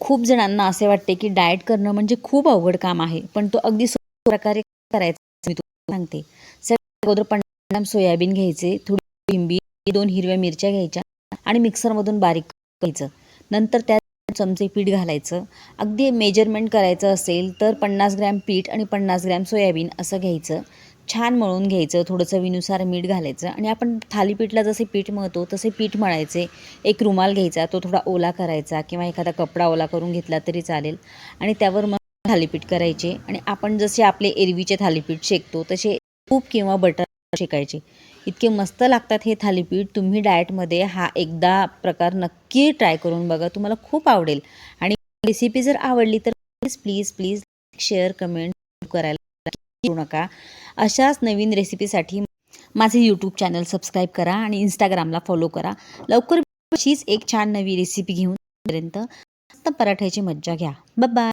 खूप जणांना असे वाटते की डाएट करणं म्हणजे खूप अवघड काम आहे पण तो अगदी प्रकारे करायचा मी तुम्हाला सांगते. सगळ्यात अगोदर पन्नास सोयाबीन घ्यायचे थोडी लिंबी दोन हिरव्या मिरच्या घ्यायच्या आणि मिक्सरमधून बारीक करायचं. नंतर त्यात चमचे पीठ घालायचं. अगदी मेजरमेंट करायचं असेल तर पन्नास ग्रॅम पीठ आणि पन्नास ग्रॅम सोयाबीन असं घ्यायचं. छान मळून घ्यायचं थोडं चवीनुसार मीठ घालायचं आणि आपण थालीपीठला जसे पीठ मळतो तसे पीठ मळायचे. एक रुमाल घ्यायचा तो थोडा ओला करायचा किंवा एखादा कपडा ओला करून घेतला तरी चालेल. आणि त्यावर मग थालीपीठ करायचे आणि आपण जसे आपले एरवीचे थालीपीठ शेकतो तसे तूप किंवा बटर शेकायचे. इतके मस्त लागतात हे थालीपीठ. तुम्ही डाएटमध्ये हा एकदा प्रकार नक्की ट्राय करून बघा. तुम्हाला खूप आवडेल. आणि रेसिपी जर आवडली तर please please please share comment करायला करू नका. अशाच नवीन रेसिपीसाठी माझे यूट्यूब चॅनल सबस्क्राईब करा आणि इंस्टाग्रामला फॉलो करा. लवकर अशीच एक छान नवी रेसिपी घेऊन पर्यंत पराठ्याची मज्जा घ्या. बाय